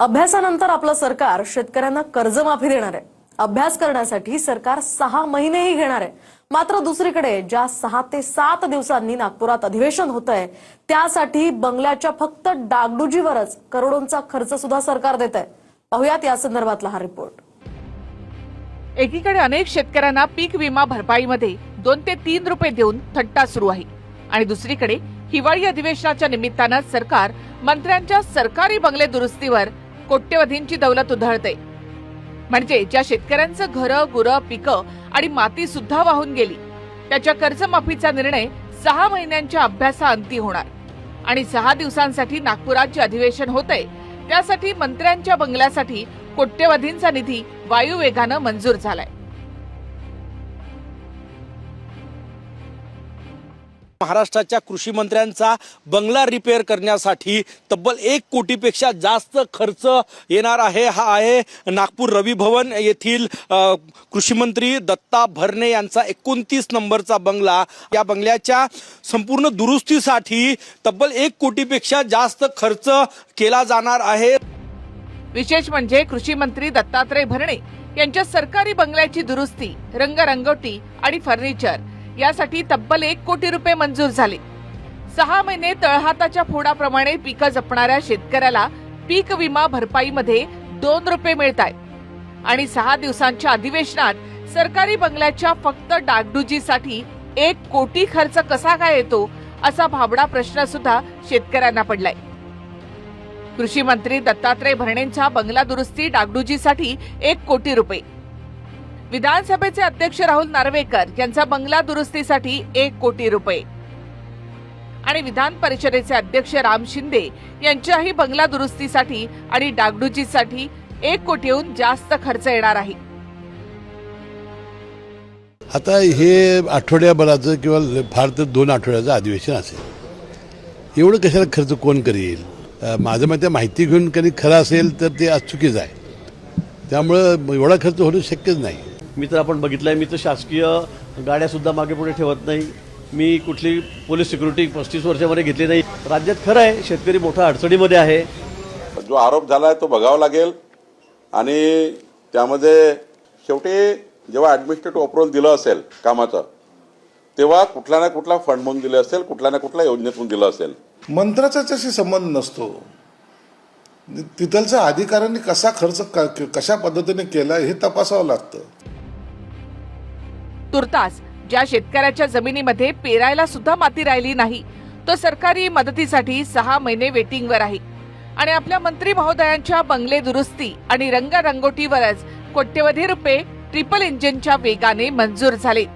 अभ्यासानंतर आपलं सरकार शेतकऱ्यांना कर्जमाफी देणार आहे. अभ्यास करण्यासाठी सरकार सहा महिनेही घेणार आहे. मात्र दुसरीकडे ज्या सहा ते सात दिवसांनी नागपुरात अधिवेशन होत आहे त्यासाठी बंगल्याच्या फक्त डागडुजीवरच करोडोंचा खर्च सुद्धा सरकार देत आहे पाहुयात या संदर्भातला हा रिपोर्ट. एकीकडे अनेक शेतकऱ्यांना पीक विमा भरपाईमध्ये दोन ते तीन रुपये देऊन थट्टा सुरू आहे. आणि दुसरीकडे हिवाळी अधिवेशनाच्या निमित्तानं सरकार मंत्र्यांच्या सरकारी बंगले दुरुस्तीवर कोट्यवधींची दौलत उधळते. म्हणजे ज्या शेतकऱ्यांचं घरं गुरं पिकं आणि माती सुद्धा वाहून गेली त्याच्या कर्जमाफीचा निर्णय सहा महिन्यांच्या अभ्यासाअंती होणार. आणि सहा दिवसांसाठी नागपुरात जे अधिवेशन होतंय त्यासाठी मंत्र्यांच्या बंगल्यासाठी कोट्यवधींचा निधी वायुवेगानं मंजूर झालाय. महाराष्ट्राच्या कृषी मंत्र्यांचा बंगला रिपेअर करण्यासाठी तब्बल एक कोटीपेक्षा जास्त खर्च येणार आहे. हा आहे नागपूर रवी भवन येथील कृषीमंत्री दत्ता भरणे यांचा एकोणतीस नंबरचा बंगला. या बंगल्याच्या संपूर्ण दुरुस्तीसाठी तब्बल एक कोटीपेक्षा जास्त खर्च केला जाणार आहे. विशेष म्हणजे कृषी मंत्री दत्तात्रय भरणे यांच्या सरकारी बंगल्याची दुरुस्ती रंगरंगोटी आणि फर्निचर यासाठी तब्बल एक कोटी रुपये मंजूर झाले. सहा महिने तळहाताच्या फोडाप्रमाणे पिकं जपणाऱ्या शेतकऱ्याला पीक विमा भरपाईमध्ये दोन रुपये मिळत आहेत आणि सहा दिवसांच्या अधिवेशनात सरकारी बंगल्याच्या फक्त डागडुजीसाठी एक कोटी खर्च कसा काय येतो असा भाबडा प्रश्न सुद्धा शेतकऱ्यांना पडलाय. कृषी मंत्री दत्तात्रय भरणेंच्या बंगला दुरुस्ती डागडुजीसाठी एक कोटी रुपये. विधानसभेचे अध्यक्ष राहुल नार्वेकर यांचा बंगला दुरुस्तीसाठी एक कोटी रुपये. आणि विधान परिषदेचे अध्यक्ष राम शिंदे यांच्याही बंगला दुरुस्तीसाठी आणि डागडुजीसाठी एक कोटीहून जास्त खर्च येणार आहे. आता हे आठवड्याभराचं किंवा ल- फार तर दोन आठवड्याचं अधिवेशन असेल. एवढं कशाला खर्च कोण करेल? माझं मग त्या माहिती घेऊन कधी खरं असेल तर ते आज चुकीचं आहे. त्यामुळं एवढा खर्च होणं शक्यच नाही. मी तर आपण बघितलंय मी तर शासकीय गाड्यासुद्धा मागे पुढे ठेवत नाही. मी कुठली पोलीस सिक्युरिटी पस्तीस वर्षामध्ये घेतली नाही. राज्यात खरं आहे शेतकरी मोठ्या अडचणीमध्ये आहे. जो आरोप झाला आहे तो बघावा लागेल. आणि त्यामध्ये शेवटी जेव्हा ॲडमिनिस्ट्रेटिव्ह अप्रुव्हल दिलं असेल कामाचं तेव्हा कुठला ना कुठला फंड म्हणून दिलं असेल कुठल्या ना कुठल्या योजनेतून दिलं असेल. मंत्राचा त्याशी संबंध नसतो. तिथलच्या अधिकाऱ्यांनी कसा खर्च क- कशा पद्धतीने केला हे तपासावं लागतं. तुर्तास ज्या शेतकऱ्याच्या जमिनीमध्ये पेरायला सुद्धा माती राहिली नाही तो सरकारी मदतीसाठी सहा महिने वेटिंगवर आहे. आणि आपल्या मंत्री महोदयांच्या बंगले दुरुस्ती आणि रंगरंगोटीवरच कोट्यवधी रुपये ट्रिपल इंजिनच्या वेगाने मंजूर झाले